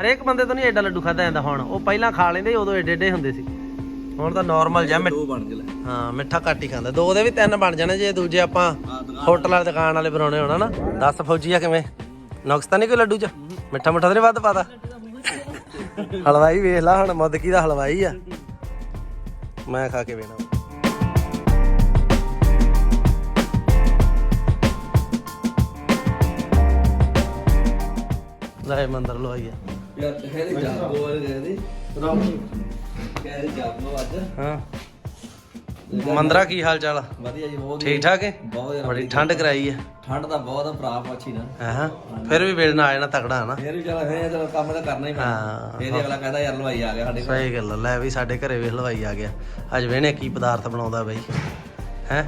ਹਰੇਕ ਬੰਦੇ ਤੋਂ ਨਹੀਂ ਐਡਾ ਲੱਡੂ ਖਾਦਾ ਜਾਂਦਾ ਹੁਣ। ਉਹ ਪਹਿਲਾਂ ਖਾ ਲੈਂਦੇ ਉਦੋਂ ਏਡੇ ਏਡੇ ਹੁੰਦੇ ਸੀ। ਹੁਣ ਤਾਂ ਨਾਰਮਲ ਜਿਹਾ ਮਿੱਠਾ ਦੋ ਬਣ ਗਏ ਲੈ। ਹਾਂ ਮਿੱਠਾ ਘੱਟ ਹੀ ਖਾਂਦਾ। ਦੋ ਦੇ ਵੀ ਤਿੰਨ ਬਣ ਜਾਣੇ ਜੇ ਦੂਜੇ ਆਪਾਂ ਹੋਟਲ ਵਾਲੇ ਦੁਕਾਨ ਵਾਲੇ ਬਣਾਉਣੇ ਹੋਣਾ ਨਾ। ਦੱਸ ਫੌਜੀ ਆ ਕਿਵੇਂ? ਨੁਕਸ ਤਾਂ ਨਹੀਂ ਕੋਈ ਲੱਡੂ ਚ? ਮਿੱਠਾ ਮਿੱਠਾ ਤਾਂ ਨਹੀਂ ਵੱਧ ਪਾਤਾ? ਹਲਵਾਈ ਵੇਖ ਲਾ ਹੁਣ ਮੁੱਦਕੀ ਦਾ ਹਲਵਾਈ ਆ। ਮੈਂ ਖਾ ਕੇ ਵੇਣਾ ਲੈ ਮੰਦਰ ਲਵਾਈਆ ਯਾਰ ਕਹਿੰਦੇ ਜਾਗੋ ਵਾਲੇ ਕਹਿੰਦੇ ਕਹਿੰਦੇ ਜਾਗੋ ਅੱਜ। ਹਾਂ। ਮੰਦਰਾ ਕੀ ਹਾਲ ਚਾਲ? ਵਧੀਆ ਜੀ ਬਹੁਤ ਠੀਕ ਠਾਕ ਹੈ? ਬਹੁਤ ਬੜੀ ਠੰਡ ਕਰਾਈ ਆ ਠੰਡ ਦਾ ਬਹੁਤ ਆ ਭਰਾ ਪਾਛੀ ਨਾ। ਹਾਂ ਫਿਰ ਵੀ ਵੇਲਣਾ ਆ ਜਾਣਾ ਤਕੜਾ ਨਾ ਫੇਰ ਵੀ ਚਲ ਫੇਰ ਚਲ ਕੰਮ ਤਾਂ ਕਰਨਾ ਹੀ ਪੈਣਾ। ਹਾਂ। ਫੇਰ ਹੀ। ਅਗਲਾ ਕਹਿੰਦਾ ਯਾਰ ਲਵਾਈ ਆ ਗਿਆ ਸਾਡੇ ਕੋਲ ਸਹੀ ਗੱਲ ਲੈ ਵੀ ਸਾਡੇ ਘਰੇ ਵੀ ਹਲਵਾਈ ਆ ਗਿਆ। ਅੱਜ ਵੇਣੇ ਕੀ ਪਦਾਰਥ ਬਣਾਉਂਦਾ ਬਈ? ਹੈ?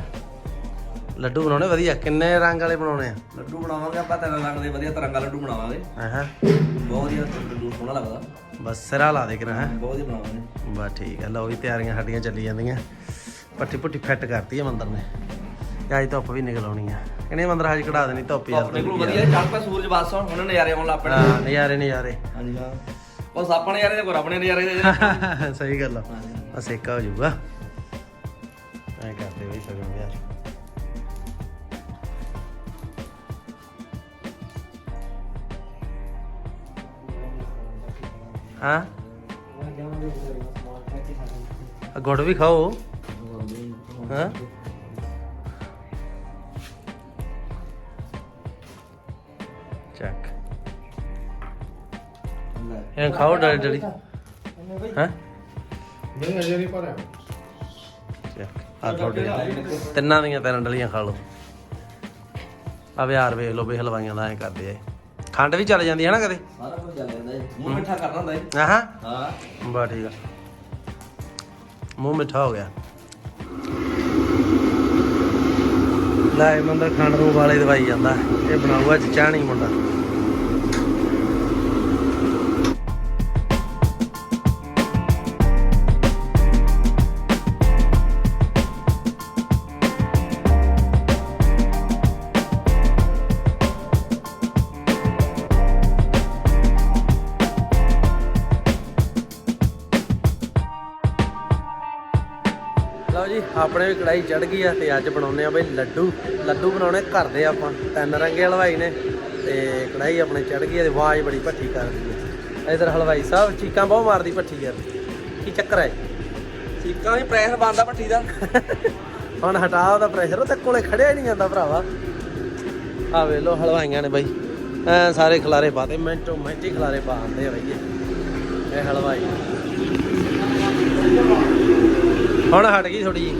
ਲੱਡੂ ਬਣਾਉਣੇ ਵਧੀਆ? ਕਿੰਨੇ ਰੰਗ ਵਾਲੇ ਬਣਾਉਣੇ ਆ? ਲੱਡੂ ਬਣਾਵਾਂਗੇ ਆਪਾਂ ਤਿੰਨ ਰੰਗ ਦੇ ਵਧੀਆ ਤਿਰੰਗਾ ਲੱਡੂ ਬਣਾਵਾਂਗੇ। ਹਾਂ ਬਹੁਤ ਹੀ ਲੱਡੂ ਸੋਹਣਾ ਲੱਗਦਾ। ਬਸ ਸਿਰਾ ਲਾ ਦੇ ਕਿਰਾ ਹੈ? ਬਹੁਤ ਹੀ ਬਣਾਵਾਂਗੇ। ਬਸ ਠੀਕ ਆ ਲਓ ਵੀ ਤਿਆਰੀਆਂ ਸਾਡੀਆਂ ਚੱਲੀ ਜਾਂਦੀਆਂ। ਪੱਟੀ ਪੁੱਟੀ ਫਿੱਟ ਕਰਤੀ ਆ ਮੰਦਰ ਨੇ। ਅੱਜ ਧੁੱਪ ਵੀ ਨਿਕਲ ਆਉਣੀ ਆ। ਕਿਹਨੇ ਮੰਦਰ ਹਜ ਕਢਾ ਦੇਣੀ ਧੁੱਪ ਹੀ ਆਪਣੇ। ਕੋਲ ਵਧੀਆ। ਚੱਲ ਪਿਆ ਸੂਰਜ ਬਸ ਹੁਣ ਉਹਨਾਂ ਨਜ਼ਾਰੇ ਆਉਣ ਲੱਗ ਪੈਣੇ। ਹਾਂ ਨਜ਼ਾਰੇ ਨਜ਼ਾਰੇ। ਹਾਂਜੀ ਹਾਂ। ਬਸ ਆਪਣੇ ਨਜ਼ਾਰੇ ਦੇ ਕੋਈ ਆਪਣੇ ਨਜ਼ਾਰੇ ਦੇ ਸਹੀ ਗੱਲ ਆ। ਸੇਕਾ ਹੋ। ਜਾਊਗਾ। ਐ ਕਰਦੇ ਬਈ ਸਗੋਂ ਯਾਰ ਹਾਂ? ਗੁੜ ਵੀ ਖਾਓ। ਹਾਂ? ਚੱਕ। ਇਹ ਖਾਓ ਡਲੀ ਡਲੀ। ਹਾਂ? ਨਹੀਂ ਅਜੇ ਨਹੀਂ ਭਰਿਆ ਆ ਤੁਹਾਡੇ ਤਿੰਨਾਂ ਦੀਆਂ ਤਿੰਨ ਡਲੀਆਂ ਖਾ ਲਓ। ਆ ਵਿਹਾਰ ਵੇਖ ਲਓ ਵੀ ਹਲਵਾਈਆਂ ਦਾ ਐ ਕਰਦੇ ਆ। ਖੰਡ ਵੀ ਚੱਲ ਜਾਂਦੀ ਹੈ ਨਾ ਕਦੇ? ਸਾਰਾ ਕੁਝ ਚੱਲ ਜਾਂਦਾ ਜੀ। ਮੂੰਹ ਮਿੱਠਾ ਕਰਨਾ ਹੁੰਦਾ ਜੀ। ਆਹਾਂ। ਹਾਂ। ਬਾ ਠੀਕ ਆ। ਮੂੰਹ ਮਿੱਠਾ ਹੋ ਗਿਆ। ਲੈ ਮੰਦਰ ਖੰਡ ਨੂੰ ਵਾਲੇ ਦਵਾਈ ਜਾਂਦਾ। ਇਹ ਬਣਾਊਗਾ ਚਾਹਣੀ ਮੁੰਡਾ। ਆਪਣੇ ਵੀ ਕੜਾਈ ਚੜ ਗਈ ਆ ਤੇ ਅੱਜ ਬਣਾਉਨੇ ਆ ਬਈ ਲੱਡੂ। ਲੱਡੂ ਬਣਾਉਣੇ ਘਰ ਦੇ ਆਪਾਂ। ਤਿੰਨ ਰੰਗੇ ਹਲਵਾਈ ਨੇ ਤੇ ਕੜਾਈ ਆਪਣੇ ਚੜ ਗਈ ਆ ਤੇ ਆਵਾਜ਼ ਬੜੀ ਭੱਠੀ ਕਰਦੀ ਹੈ ਇਧਰ ਹਲਵਾਈ ਸਾਹਿਬ ਚੀਕਾਂ ਬਹੁਤ ਮਾਰਦੀ ਭੱਠੀ ਯਾਰ। ਕੀ ਚੱਕਰ ਹੈ ਚੀਕਾਂ ਵੀ ਪ੍ਰੈਸ਼ਰ ਬੰਦਾ ਭੱਠੀ ਦਾ। ਹੁਣ ਹਟਾ ਉਹਦਾ ਪ੍ਰੈਸ਼ਰ ਉਹ ਤੇ ਕੋਲੇ ਖੜਿਆ ਹੀ ਨਹੀਂ ਜਾਂਦਾ ਭਰਾਵਾ। ਆ ਵੇ ਲੋ ਹਲਵਾਈਆਂ ਨੇ ਬਈ। ਐ ਸਾਰੇ ਖਲਾਰੇ ਪਾਤੇ ਮਿੰਟੋ ਮਿੰਟ ਹੀ ਖਲਾਰੇ ਪਾ ਆਂਦੇ ਆ ਬਈ ਇਹ। ਇਹ ਹਲਵਾਈ। ਹੁਣ ਹਟ ਗਈ ਥੋੜੀ ਜੀ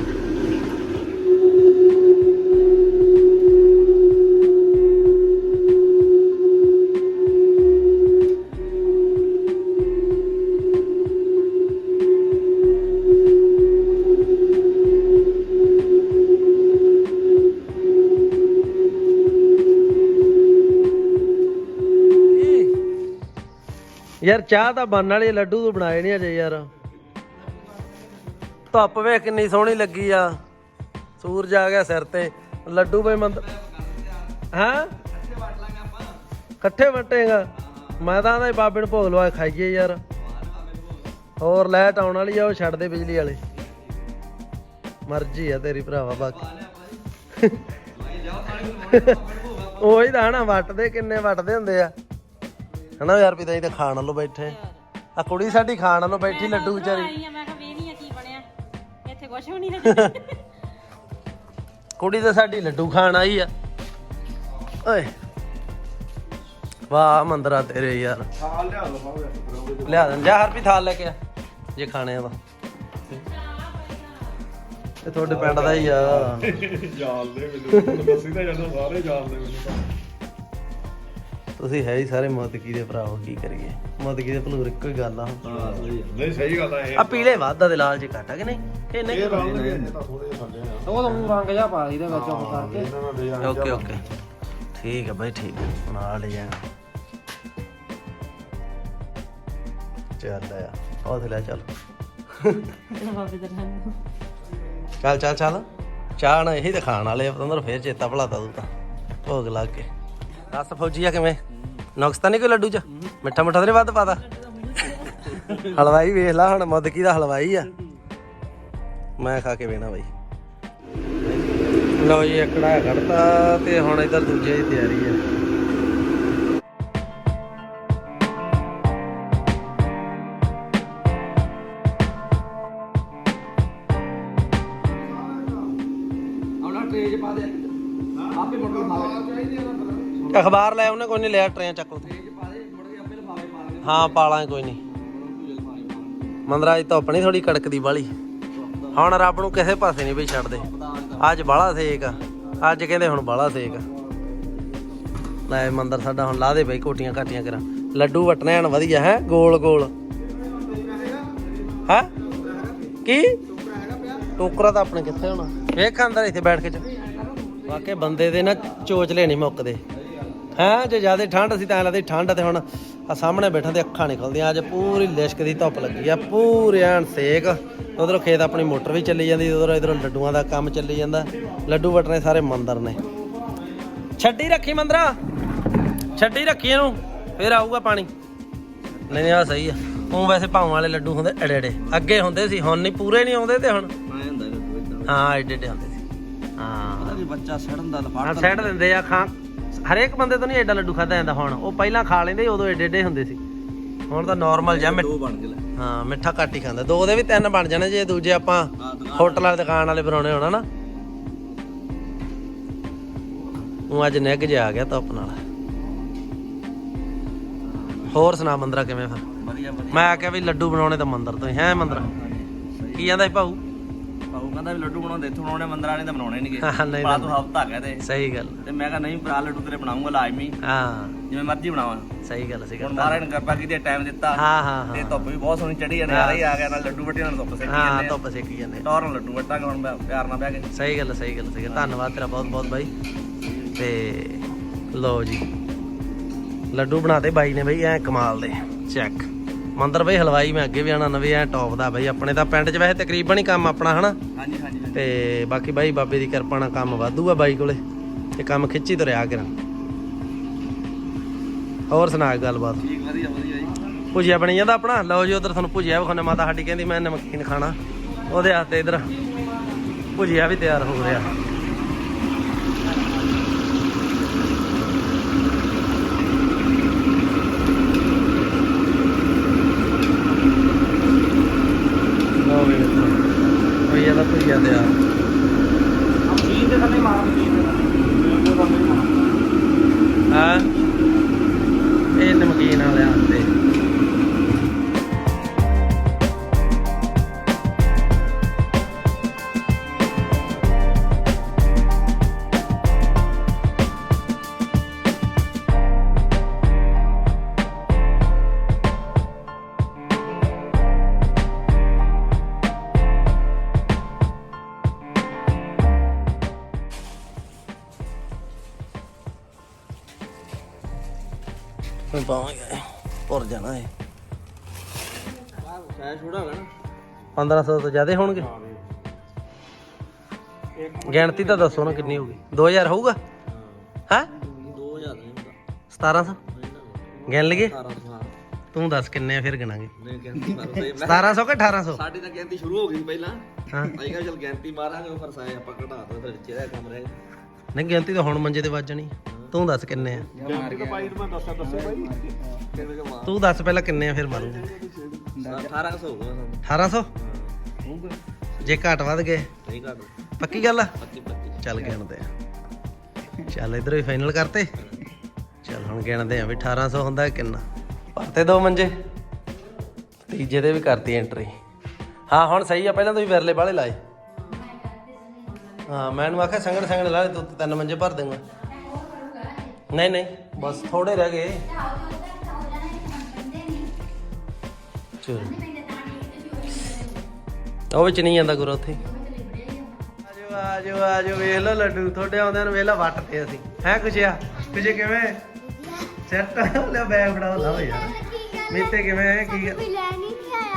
ਯਾਰ ਚਾਹ ਤਾਂ ਬਣਨ ਵਾਲੀ ਲੱਡੂ ਤੂੰ ਬਣਾਏ ਨਹੀਂ ਅਜੇ ਯਾਰ। ਧੁੱਪ ਵੇਖ ਕਿੰਨੀ ਸੋਹਣੀ ਲੱਗੀ ਆ। ਸੂਰਜ ਆ ਗਿਆ ਸਿਰ ਤੇ। ਲੱਡੂ ਬਈ ਮੰਦ ਹਾਂ? ਇਕੱਠੇ ਵਟੇਗਾ। ਮੈਂ ਤਾਂ ਆਂਦਾ ਬਾਬੇ ਨੂੰ ਭੋਗ ਲਵਾ ਕੇ ਖਾਈਏ ਯਾਰ। ਹੋਰ ਲਾਈਟ ਆਉਣ ਵਾਲੀ ਆ, ਉਹ ਛੱਡ ਦੇ ਬਿਜਲੀ ਵਾਲੇ। ਮਰਜ਼ੀ ਆ ਤੇਰੀ ਭਰਾਵਾ, ਬਾਕੀ। ਉਹੀ ਤਾਂ ਹਨਾ, ਵੱਟਦੇ ਕਿੰਨੇ ਵੱਟਦੇ ਹੁੰਦੇ ਆ। ਹਨਾ ਯਾਰ ਪਿਤਾ ਜੀ ਅਸੀਂ ਤਾਂ ਖਾਣ ਵੱਲੋਂ ਬੈਠੇ। ਆ ਕੁੜੀ ਸਾਡੀ ਖਾਣ ਵੱਲੋਂ ਬੈਠੀ, ਲੱਡੂ ਵਿਚਾਰੀ। ਕੁਝ ਵੀ ਨਹੀਂ ਹੈ ਕੁੜੀ ਤਾਂ ਸਾਡੀ ਲੱਡੂ ਖਾਣ ਆਈ ਆ। ਓਏ ਵਾਹ ਮੰਦਰਾ ਤੇਰੇ ਯਾਰ। ਥਾਲ ਲਿਆ ਲਓ ਬਾਬੂ ਲਿਆ ਦੇ ਜਾ ਹਰਪੀ ਥਾਲ ਲੈ ਕੇ ਆ। ਜੇ ਖਾਣੇ ਆ ਤਾਂ ਇਹ ਤੁਹਾਡੇ ਪਿੰਡ ਦਾ ਹੀ ਆ। ਜਾਲ ਦੇ ਮੈਨੂੰ ਦੱਸੀ ਤਾਂ ਜਦੋਂ ਸਾਰੇ ਜਾਲ ਦੇ ਮੈਨੂੰ ਤੁਸੀਂ ਹੈ ਹੀ ਸਾਰੇ ਮੋਦਕੀ ਦੇ ਭਰਾ ਹੋ ਕੀ ਕਰੀਏ? ਮੋਦਕੀ ਦੇ ਭਲੂਰ ਇੱਕੋ ਹੀ ਗੱਲ ਆ। ਹਾਂ ਸਹੀ ਆ। ਨਹੀਂ ਸਹੀ ਗੱਲ ਆ ਇਹ ਆ ਪੀਲੇ ਵਾਧਾ ਦੇ ਲਾਲ ਜੇ ਘੱਟ ਆ ਕਿ ਨਹੀਂ? ਕਿ ਨਹੀਂ ਇਹ ਰੰਗ ਦੇ ਇਹ ਤਾਂ ਥੋੜੇ ਜਿਹੇ ਥੱਲੇ ਆ। ਉਹ ਤਾਂ ਰੰਗ ਜਾ ਪਾ ਇਹਦੇ ਵਿੱਚ ਉਹ ਕਰਕੇ। ਇਹਨਾਂ ਨਾਲ ਡਿਜ਼ਾਈਨ ਓਕੇ ਓਕੇ। ਠੀਕ ਹੈ ਬਾਈ ਠੀਕ ਹੈ ਨਾਲ ਲੈ ਜਾਣਾ ਚੱਲ ਆ ਉਹ ਤੇ ਲੈ ਚੱਲ। ਬਾਬੇ ਦਾ ਨਾਮ ਚੱਲ ਚੱਲ ਚੱਲ। ਚਾਹ ਨਾ ਇਹੀ ਤਾਂ ਖਾਣ ਵਾਲੇ ਆ ਪਤੰਦਰ ਫੇਰ ਚੇਤਾ ਭੁਲਾਤਾ ਤੂੰ ਤਾਂ। ਭੋਗ ਲੱਗ ਕੇ। ਦੱਸ ਫੌਜੀ ਆ ਕਿਵੇਂ? ਨੁਕਸ ਤਾਂ ਨਹੀਂ ਕੋਈ ਲੱਡੂ ਚ? ਮਿੱਠਾ ਮੁੱਠਾ ਤਾਂ ਨਹੀਂ ਵੱਧ ਪਾਤਾ ਹਲਵਾਈ ਵੇਖ ਲਾ ਹੁਣ ਮੁੱਦਕੀ ਦਾ ਹਲਵਾਈ ਆ। ਮੈਂ ਖਾ ਕੇ ਵੇਣਾ ਬਾਈ। ਲਓ ਜੀ ਇੱਕ ਕੜਾਹ ਕੱਢਤਾ ਤੇ ਹੁਣ ਇਧਰ ਦੂਜੇ ਦੀ ਤਿਆਰੀ ਖਾਵੇ ਅਖਬਾਰ ਲੈ ਉਹਨੇ ਕੋਈ ਨਹੀਂ ਲਿਆ ਟਰੇਨ ਚੱਕ ਹਾਂ ਪਾ ਲਾਂਗੇ ਕੋਈ ਨਹੀਂ। ਮੰਦਰਾ ਅੱਜ ਧੁੱਪ ਨਹੀਂ ਥੋੜੀ ਕੜਕਦੀ ਬਾਲੀ ਹੁਣ ਰੱਬ ਨੂੰ ਕਿਸੇ ਪਾਸੇ ਨਹੀਂ ਬਈ ਛੱਡਦੇ। ਅੱਜ ਬਾਲਾ ਸੇਕ ਆ। ਅੱਜ ਕਹਿੰਦੇ ਹੁਣ ਬਾਲਾ ਸੇਕ ਆ। ਲੈ ਮੰਦਰ ਸਾਡਾ ਹੁਣ ਲਾ ਦੇ ਬਈ, ਕੋਟੀਆਂ ਕਾਟੀਆਂ ਕਰਾਂ। ਲੱਡੂ ਵਟਣੇ ਹਨ, ਵਧੀਆ ਹੈ, ਗੋਲ ਗੋਲ। ਹੈ? ਕੀ? ਟੋਕਰਾ ਤਾਂ ਆਪਣੇ ਕਿੱਥੇ ਹੋਣਾ? ਵੇਖ ਅੰਦਰ ਇੱਥੇ ਬੈਠ ਕੇ ਚ। ਵਾਕੇ ਬੰਦੇ ਦੇ ਨਾ ਚੋਚਲੇ ਨਹੀਂ ਮੁੱਕਦੇ। ਹਾਂ, ਜੇ ਜ਼ਿਆਦਾ ਠੰਡ ਸੀ ਤਾਂ ਲੱਗਦੀ ਠੰਡ ਤੇ ਹੁਣ ਆ ਸਾਹਮਣੇ ਬੈਠਾ ਤੇ ਅੱਖਾਂ ਨਹੀਂ ਖੁੱਲਦੀਆਂ ਅੱਜ ਪੂਰੀ ਲਿਸ਼ਕ ਦੀ ਧੁੱਪ ਲੱਗੀ ਆ ਪੂਰੇ ਐਨ ਸੇਕ। ਉਧਰੋਂ ਖੇਤ ਆਪਣੀ ਮੋਟਰ ਵੀ ਚੱਲੀ ਜਾਂਦੀ ਉਧਰੋਂ ਇਧਰੋਂ ਲੱਡੂਆਂ ਦਾ ਕੰਮ ਚੱਲੀ ਜਾਂਦਾ ਲੱਡੂ ਵਟਣੇ ਸਾਰੇ ਮੰਦਰ ਨੇ। ਛੱਡੀ ਰੱਖੀ ਮੰਦਰਾ ਛੱਡੀ ਰੱਖੀ ਇਹਨੂੰ ਫੇਰ ਆਊਗਾ ਪਾਣੀ। ਨਹੀਂ ਨਹੀਂ ਆ ਸਹੀ ਆ। ਉਹ ਵੈਸੇ ਭਾਵਾਂ ਵਾਲੇ ਲੱਡੂ ਹੁੰਦੇ ਐੜੇ ਐੜੇ ਅੱਗੇ ਹੁੰਦੇ ਸੀ ਹੁਣ ਨਹੀਂ ਪੂਰੇ ਨਹੀਂ ਆਉਂਦੇ ਤੇ ਹੁਣ। ਹਾਂ ਐਡੇ ਐਡੇ ਹੁੰਦੇ ਸੀ। ਹਾਂ। ਬੱਚਾ ਸੜਨ ਦਾ ਹਾਂ ਲਫਾੜਾ ਸੈੱਟ ਦਿੰਦੇ ਆ ਖਾਂ ਹਰੇਕ ਬੰਦੇ ਤੋਂ ਨਹੀਂ ਐਡਾ ਲੱਡੂ ਖਾਦਾ ਜਾਂਦਾ ਹੁਣ। ਉਹ ਪਹਿਲਾਂ ਖਾ ਲੈਂਦੇ ਸੀ, ਉਦੋਂ ਏਡੇ ਏਡੇ ਹੁੰਦੇ ਸੀ। ਹੁਣ ਤਾਂ ਨਾਰਮਲ ਜਿਹਾ ਮਿੱਠ- ਦੋ ਬਣ ਗਏ ਲੈ। ਹਾਂ ਮਿੱਠਾ ਘੱਟ ਹੀ ਖਾਂਦਾ। ਦੋ ਦੇ ਵੀ ਤਿੰਨ ਬਣ ਜਾਣੇ ਜੇ ਦੂਜੇ ਆਪਾਂ ਦੁਕਾਨ ਹੋਟਲ ਵਾਲੇ ਦੁਕਾਨ ਵਾਲੇ ਬਣਾਉਣੇ ਹੋਣਾ ਨਾ ਉਹ ਅੱਜ ਨਿੱਘ ਜਿਹਾ ਆ ਗਿਆ ਧੁੱਪ ਨਾਲ। ਹੋਰ ਸੁਣਾ ਮੰਦਰਾ ਕਿਵੇਂ ਫਿਰ? ਵਧੀਆ ਵਧੀਆ। ਮੈਂ ਆਖਿਆ ਵੀ ਲੱਡੂ ਬਣਾਉਣੇ ਤਾਂ ਮੰਦਰ ਤੋਂ ਹੀ ਹੈ ਮੰਦਰਾ? ਕੀ ਜਾਂਦਾ ਸੀ ਭਾਊ? ਪਾਉ ਕਹਿੰਦਾ ਵੀ ਲੱਡੂ ਬਣਾਉਂਦੇ ਇੱਥੋਂ ਬਣਾਉਣੇ ਮੰਦਰਾਂ ਨੇ ਤਾਂ ਬਣਾਉਣੇ ਨਹੀਂਗੇ ਹਾਂ, ਨਹੀਂ ਪਾ ਤੂੰ ਹਫਤਾ ਕਹਦੇ ਸਹੀ ਗੱਲ। ਤੇ ਮੈਂ ਕਿਹਾ ਨਹੀਂ ਭਰਾ ਲੱਡੂ ਤੇਰੇ ਬਣਾਉਂਗਾ ਲਾਜ਼ਮੀ। ਹਾਂ। ਜਿਵੇਂ ਮਰਜ਼ੀ ਬਣਾਵਾਂ। ਸਹੀ ਗੱਲ ਸਹੀ ਹੁਣ ਗੱਲ ਮਹਾਰਾਜ ਨੇ ਕਿਰਪਾ ਕੀਤੀ ਟਾਈਮ ਦਿੱਤਾ। ਹਾਂ ਹਾਂ ਤੇ ਹਾਂ ਧੁੱਪ ਵੀ ਬਹੁਤ ਸੋਹਣੀ ਚੜੀ ਜਾਂਦੀ ਆ ਰਹੀ ਆ ਗਿਆ ਨਾਲ ਲੱਡੂ ਵੱਟੇ ਨਾਲ ਧੁੱਪ ਸੇਕੀ ਹਾਂ ਜਾਂਦੇ ਆ। ਧੁੱਪ ਸੇਕੀ ਜਾਂਦੇ ਟੌਰ ਨਾਲ ਲੱਡੂ ਵੱਟਾਂਗੇ ਹੁਣ ਮੈਂ ਪਿਆਰ ਨਾਲ ਬਹਿ ਕੇ। ਸਹੀ ਗੱਲ ਸਹੀ ਗੱਲ ਸਹੀ ਗੱਲ। ਧੰਨਵਾਦ ਤੇਰਾ ਬਹੁਤ ਬਹੁਤ ਬਾਈ। ਤੇ ਲਓ ਜੀ। ਲੱਡੂ ਬਣਾਤੇ ਬਾਈ ਨੇ ਬਈ ਐ ਕਮਾਲ ਦੇ। ਚੈੱਕ। ਮੰਦਰ ਬਈ ਹਲਵਾਈ ਮੈਂ ਅੱਗੇ ਵੀ ਆਣਾ ਨਵੇਂ ਐ ਟੌਪ ਦਾ ਬਈ ਆਪਣੇ ਤਾਂ ਪਿੰਡ 'ਚ ਵੈਸੇ ਤਕਰੀਬਨ ਹੀ ਕੰਮ ਆਪਣਾ ਹਨਾ? ਹਾਂਜੀ ਹਾਂਜੀ। ਤੇ ਬਾਕੀ ਬਾਈ ਬਾਬੇ ਦੀ ਕਿਰਪਾ ਨਾਲ ਕੰਮ ਵਾਧੂ ਆ ਬਾਈ ਕੋਲੇ ਤੇ ਕੰਮ ਖਿੱਚੀ ਤੁਰਿਆ ਕਰਾਂ। ਹੋਰ ਸੁਣਾ ਗੱਲਬਾਤ? ਠੀਕ ਵਧੀਆ ਵਧੀਆ ਜੀ। ਭੁਜੀਆ ਬਣੀ ਜਾਂਦਾ ਆਪਣਾ? ਲਓ ਜੀ ਉਧਰ ਤੁਹਾਨੂੰ ਭੁਜੀਆ ਵਿਖਾਉਣੇ ਮਾਤਾ ਸਾਡੀ ਕਹਿੰਦੀ ਮੈਂ ਨਮਕੀਨ ਖਾਣਾ। ਉਹਦੇ ਹੱਥ ਇਧਰ ਭੁਜੀਆ ਵੀ ਤਿਆਰ ਹੋ ਰਿਹਾ। ਸ਼ਾਇਦ ਛੋੜਾ ਹੋਗਾ ਨਾ। 1500 ਤੋਂ ਜ਼ਿਆਦਾ ਹੋਣਗੇ? ਗਿਣਤੀ ਤਾਂ ਦੱਸੋ ਨਾ ਕਿੰਨੀ ਹੋਊਗੀ। 2000 ਹੋਊਗਾ? ਹੈ। 2000 ਨਹੀਂ ਹੁੰਦਾ। 1700 ਗਿਣ ਲਈਏ? 1800 ਹਾਂ। ਤੂੰ ਦੱਸ ਕਿੰਨੇ ਆ ਫਿਰ ਗਿਣਾਂਗੇ। ਨਹੀਂ ਗਿਣਤੀ ਮਾਰੋ ਸਹੀ ਮੈਂ 1700 ਕਿ 1800 ਸਾਡੀ ਤਾਂ ਗਿਣਤੀ ਸ਼ੁਰੂ ਹੋ ਗਈ ਪਹਿਲਾਂ। ਹਾਂ। ਅਸੀਂ ਕਿਹਾ ਚਲ ਗਿਣਤੀ ਮਾਰਾਂਗੇ ਫਿਰ ਸਾਏ ਆਪਾਂ ਘਟਾ ਦੋ ਫਿਰ ਦਾ ਕੰਮ ਰਹੇਗਾ ਨਹੀਂ ਗਿਣਤੀ ਤਾਂ ਹੁਣ ਮੰਜੇ ਤੇ ਵੱਜਣੀ ਤੂੰ ਦੱਸ ਕਿੰਨੇ ਆ? ਤਾਂ ਭਾਈ ਮੈਂ ਦੱਸਾਂ ਦੱਸੇ ਭਾਈ। ਕਿੰਨੇ ਕੁ ਮਾਰ ਤੂੰ ਦੱਸ ਪਹਿਲਾਂ ਕਿੰਨੇ ਆ ਫਿਰ ਮਾਰੂੰਗਾ 1800 ਹੋਊਗਾ ਸਾਨੂੰ 1800 ਹੋਊਗਾ। ਜੇ ਘੱਟ ਵੱਧ ਗਏ। ਨਹੀਂ ਘੱਟ ਪੱਕੀ ਗੱਲ ਆ? 25 25 ਚੱਲ ਗਿਣਦੇ ਆ। ਚੱਲ ਇਧਰੋਂ ਹੀ ਫਾਈਨਲ ਕਰਤੇ। ਚੱਲ ਹੁਣ ਗਿਣਦੇ ਆ ਵੀ 1800 ਹੁੰਦਾ ਕਿੰਨਾ। ਭਰਤੇ ਦੋ ਮੰਜੇ। ਤੀਜੇ ਦੇ ਵੀ ਕਰਤੀ ਐਂਟਰੀ ਹਾਂ ਹੁਣ ਸਹੀ ਆ ਪਹਿਲਾਂ ਤੁਸੀਂ ਵਿਰਲੇ ਵਾਲੇ ਲਾਏ। ਹਾਂ ਮੈਨੂੰ ਆਖਿਆ ਸੰਗਣ ਸੰਗਣ ਲਾ ਲੈ ਤੂੰ ਤਿੰਨ ਮੰਜੇ ਭਰ ਦੇਂਗਾ। ਨਹੀਂ ਨਹੀਂ ਬਸ ਥੋੜੇ ਰਹਿ ਗਏ। ਚਲੋ ਉਹ ਵਿੱਚ ਨਹੀਂ ਜਾਂਦਾ ਗੁਰੂ ਉੱਥੇ। ਆਜੋ ਆਜੋ ਆਜੋ ਵੇਖ ਲਓ ਲੱਡੂ। ਤੁਹਾਡੇ ਆਉਂਦਿਆਂ ਨੂੰ ਵੇਖ ਲਾ ਵੱਟ ਤੇ ਅਸੀਂ। ਹੈ ਕੁਛਿਆ ਕੁਛੇ ਕਿਵੇਂ? ਸੈੱਟ ਲੈ ਬੈਗ ਫੜਾਓ ਲਾ ਯਾਰ ਮੀਤੇ ਕਿਵੇਂ? ਹੈ ਕੀ ਗੱਲ?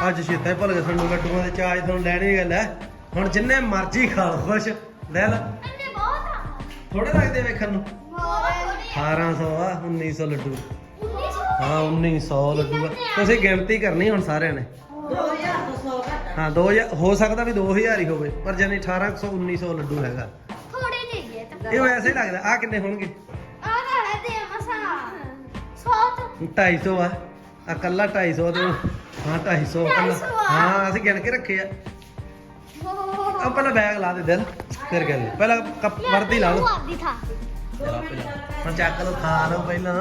ਅੱਜ ਸ਼ੀਤਾ ਹੀ ਭੁੱਲ ਗਿਆ ਸਾਨੂੰ ਲੱਡੂਆਂ ਦੇ ਚਾਜ ਤੁਹਾਨੂੰ ਲੈਣੀ ਗੱਲ ਹੈ? ਹੁਣ ਜਿੰਨੇ ਮਰਜ਼ੀ ਖਾ ਲਓ ਖੁਸ਼। ਲੈ ਲੈ। ਥੋੜੇ ਲੱਗਦੇ ਵੇਖਣ ਨੂੰ। 1800 ਆ। 1900 ਲੱਡੂ। ਹਾਂ 1900 ਲੱਗੂਗਾ। ਤੁਸੀਂ ਗਿਣਤੀ ਕਰਨੀ ਹੁਣ ਸਾਰਿਆਂ ਨੇ। 2000 ਤੋਂ 100 ਘੱਟ ਹਾਂ 2000 ਹੋ ਸਕਦਾ ਵੀ 2000 ਹੀ ਹੋਵੇ ਪਰ ਜਾਨੀ 1800 1900 ਲੱਡੂ ਹੈਗਾ। ਥੋੜੇ ਜਿਹੇ ਤਾਂ ਇਹ ਵੈਸੇ ਹੀ ਲੱਗਦਾ ਆ ਕਿੰਨੇ ਹੋਣਗੇ? ਆ ਤਾਂ ਦੇ ਮਸਾ। ਸੌਤ 250 ਆ। ਆ ਕੱਲਾ 250 ਤੇ ਹਾਂ 250 ਕੱਲਾ। 250 ਆ। ਹਾਂ ਅਸੀਂ ਗਿਣ ਕੇ ਰੱਖੇ ਆ। ਆ ਪਹਿਲਾਂ ਬੈਗ ਲਾ ਦੇ ਦਿਲ ਫਿਰ ਗੱਲ ਪਹਿਲਾਂ ਕੱਪ ਵਰਦੀ ਲਾ ਲਓ। ਹੁਣ ਚੱਕ ਲਓ ਖਾ ਲਓ ਪਹਿਲਾਂ।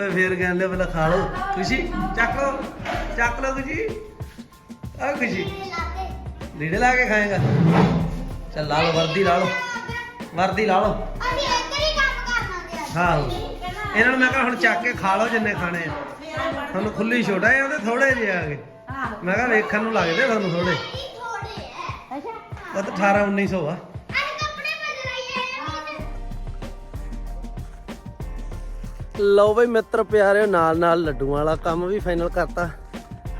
ਓਏ ਫੇਰ ਕਹਿੰਦੇ ਪਹਿਲਾਂ ਖਾ ਲਓ। ਖੁਸ਼ੀ ਚੱਕ ਲਓ। ਚੱਕ ਲਓ ਖੁਸ਼ੀ। ਆ ਖੁਸ਼ੀ। ਲੀੜੇ ਲਾ ਕੇ ਖਾਏਗਾ। ਚੱਲ ਲਾ ਲਓ ਵਰਦੀ ਲਾ ਲਓ। ਵਰਦੀ ਲਾ ਲਓ। ਅਸੀਂ ਇੱਧਰ ਹੀ। ਕੰਮ ਕਰਨਾ ਤੇ ਅੱਜ ਹਾਂ ਇਹਨਾਂ ਨੂੰ ਮੈਂ ਕਿਹਾ ਹੁਣ ਚੱਕ ਕੇ ਖਾ ਲਓ ਜਿੰਨੇ ਖਾਣੇ ਆ। ਤੁਹਾਨੂੰ ਖੁੱਲੀ ਛੋਟਾ ਹੈ ਉਹਦੇ ਥੋੜੇ ਜਿਹੇ ਆ ਗਏ। ਮੈਂ ਕਿਹਾ ਵੇਖਣ ਨੂੰ ਲੱਗਦੇ ਤੁਹਾਨੂੰ ਥੋੜੇ ਉਹ ਤਾਂ 18 1900 ਆ। ਲਓ ਬਈ ਮਿੱਤਰ ਪਿਆਰਿਓ, ਨਾਲ ਨਾਲ ਲੱਡੂਆਂ ਵਾਲਾ ਕੰਮ ਵੀ ਫਾਈਨਲ ਕਰਤਾ।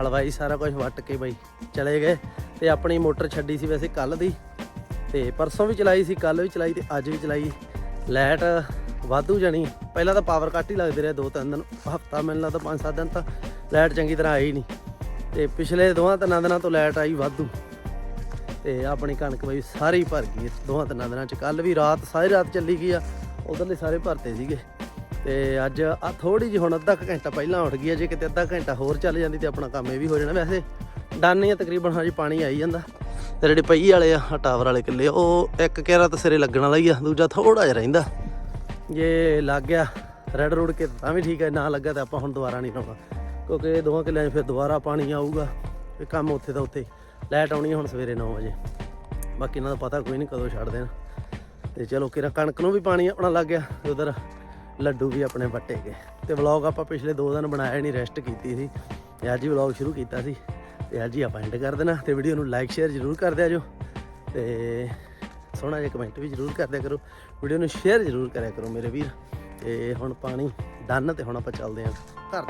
ਹਲਵਾਈ ਸਾਰਾ ਕੁਝ ਵੱਟ ਕੇ ਬਈ ਚਲੇ ਗਏ ਤੇ ਆਪਣੀ ਮੋਟਰ ਛੱਡੀ ਸੀ ਵੈਸੇ ਕੱਲ ਦੀ ਤੇ ਪਰਸੋਂ ਵੀ ਚਲਾਈ ਸੀ ਕੱਲ ਵੀ ਚਲਾਈ ਤੇ ਅੱਜ ਵੀ ਚਲਾਈ। ਲਾਈਟ ਵਾਧੂ ਜਾਣੀ, ਪਹਿਲਾਂ ਤਾਂ ਪਾਵਰ ਕੱਟ ਹੀ ਲੱਗਦੇ ਰਹੇ ਦੋ ਤਿੰਨ ਦਿਨ, ਹਫਤਾ ਮੈਨੂੰ ਲੱਗਦਾ ਪੰਜ ਸੱਤ ਦਿਨ ਤਾਂ ਲਾਈਟ ਚੰਗੀ ਤਰ੍ਹਾਂ ਆਈ ਨਹੀਂ। ਤੇ ਪਿਛਲੇ ਦੋਹਾਂ ਤਿੰਨਾਂ ਦਿਨਾਂ ਤੋਂ ਲਾਈਟ ਆਈ ਵਾਧੂ। ਤੇ ਆਪਣੀ ਕਣਕ ਬਈ ਸਾਰੀ ਭਰ ਗਈ ਇਸ ਦੋਹਾਂ ਤਿੰਨਾਂ ਦਿਨਾਂ ਚ। ਕੱਲ ਵੀ ਰਾਤ, ਸਾਰੀ ਰਾਤ ਚੱਲੀ ਗਈ ਆ, ਉਧਰਲੇ ਸਾਰੇ ਭਰਤੇ ਸੀਗੇ। ਤੇ ਅੱਜ ਆ ਥੋੜੀ ਜਿਹੀ ਹੁਣ ਅੱਧਾ ਕੁ ਘੰਟਾ ਪਹਿਲਾਂ ਉੱਠ ਗਈ ਆ, ਜੇ ਕਿਤੇ ਅੱਧਾ ਘੰਟਾ ਹੋਰ ਚੱਲ ਜਾਂਦੀ ਤੇ ਆਪਣਾ ਕੰਮ ਇਹ ਵੀ ਹੋ ਜਾਣਾ ਵੈਸੇ। ਡਨ ਆ ਤਕਰੀਬਨ ਹਾਂਜੀ ਪਾਣੀ ਆਈ ਜਾਂਦਾ। ਤੇ ਜਿਹੜੇ ਪਈ ਵਾਲੇ ਆ ਟਾਵਰ ਵਾਲੇ ਕਿੱਲੇ, ਉਹ ਇੱਕ ਕੇਰਾ ਤਾਂ ਸਿਰੇ ਲੱਗਣ ਵਾਲਾ ਹੀ ਆ, ਦੂਜਾ ਥੋੜਾ ਜਿਹਾ ਰਹਿੰਦਾ। ਜੇ ਲੱਗ ਗਿਆ ਰੈਡ ਰੋਡ ਕੇ ਤਾਂ ਵੀ ਠੀਕ ਹੈ ਨਾ ਲੱਗਾ ਤਾਂ ਆਪਾਂ ਹੁਣ ਦੁਬਾਰਾ ਨਹੀਂ ਲਾਉਣਾ ਕਿਉਂਕਿ ਇਹ ਦੋਵਾਂ ਕਿੱਲਿਆਂ 'ਚ ਫਿਰ ਦੁਬਾਰਾ ਪਾਣੀ ਆਊਗਾ ਇਹ ਕੰਮ ਉੱਥੇ ਦਾ ਉੱਥੇ। ਲਾਈਟ ਆਉਣੀ ਹੈ ਹੁਣ ਸਵੇਰੇ 9 ਵਜੇ। ਬਾਕੀ ਇਹਨਾਂ ਦਾ ਪਤਾ ਕੋਈ ਨਹੀਂ ਕਦੋਂ ਛੱਡ ਦੇਣ। ਤੇ ਚਲੋ ਕਿਰਾ ਕਣਕ ਨੂੰ ਵੀ ਪਾਣੀ ਆਪਣਾ ਲੱਗ ਗਿਆ ਤੇ ਉਧਰ। ਲੱਡੂ ਵੀ ਆਪਣੇ ਵੱਟੇ ਗਏ। ਤੇ ਵਲੌਗ ਆਪਾਂ ਪਿਛਲੇ 2 ਦਿਨ ਬਣਾਇਆ ਨਹੀਂ ਰੈਸਟ ਕੀਤੀ ਸੀ। ਤੇ ਅੱਜ ਹੀ ਵਲੌਗ ਸ਼ੁਰੂ ਕੀਤਾ ਸੀ। ਤੇ ਅੱਜ ਹੀ ਆਪਾਂ ਐਂਡ ਕਰ ਦੇਣਾ। ਤੇ ਵੀਡੀਓ ਨੂੰ ਲਾਈਕ ਸ਼ੇਅਰ ਜ਼ਰੂਰ ਕਰ ਦਿਆ ਜੋ। ਤੇ ਸੋਹਣਾ ਜਿਹਾ ਕਮੈਂਟ ਵੀ ਜ਼ਰੂਰ ਕਰ ਦਿਆ ਕਰੋ। ਵੀਡੀਓ ਨੂੰ ਸ਼ੇਅਰ ਜ਼ਰੂਰ ਕਰਿਆ ਕਰੋ ਮੇਰੇ ਵੀਰ। ਤੇ ਹੁਣ ਪਾਣੀ, ਡਨ ਤੇ ਹੁਣ ਆਪਾਂ ਚੱਲਦੇ ਆਂ ਘਰ